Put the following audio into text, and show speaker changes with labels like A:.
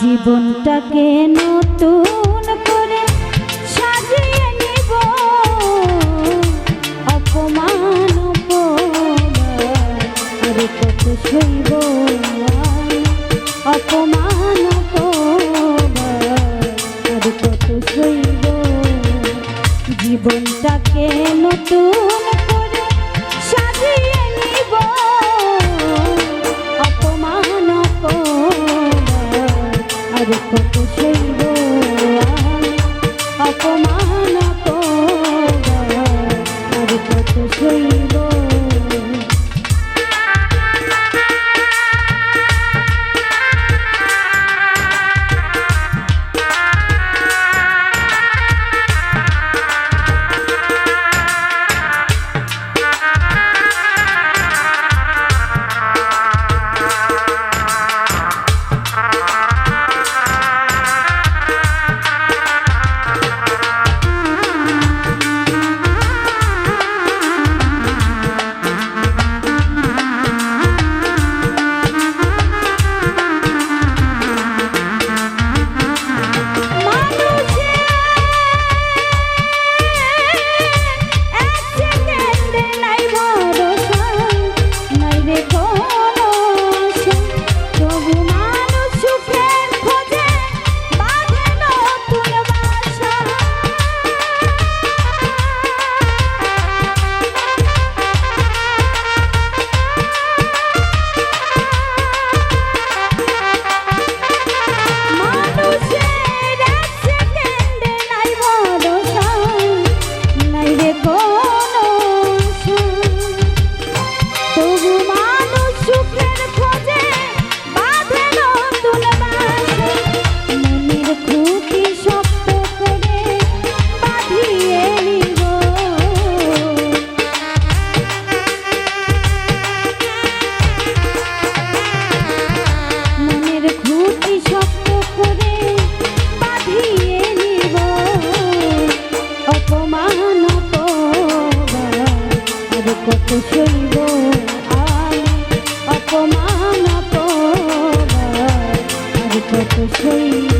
A: জীবনটাকে নতুন করে সাজিয়ে নিব? অপমান কত সইব? অপমান Thank you. okay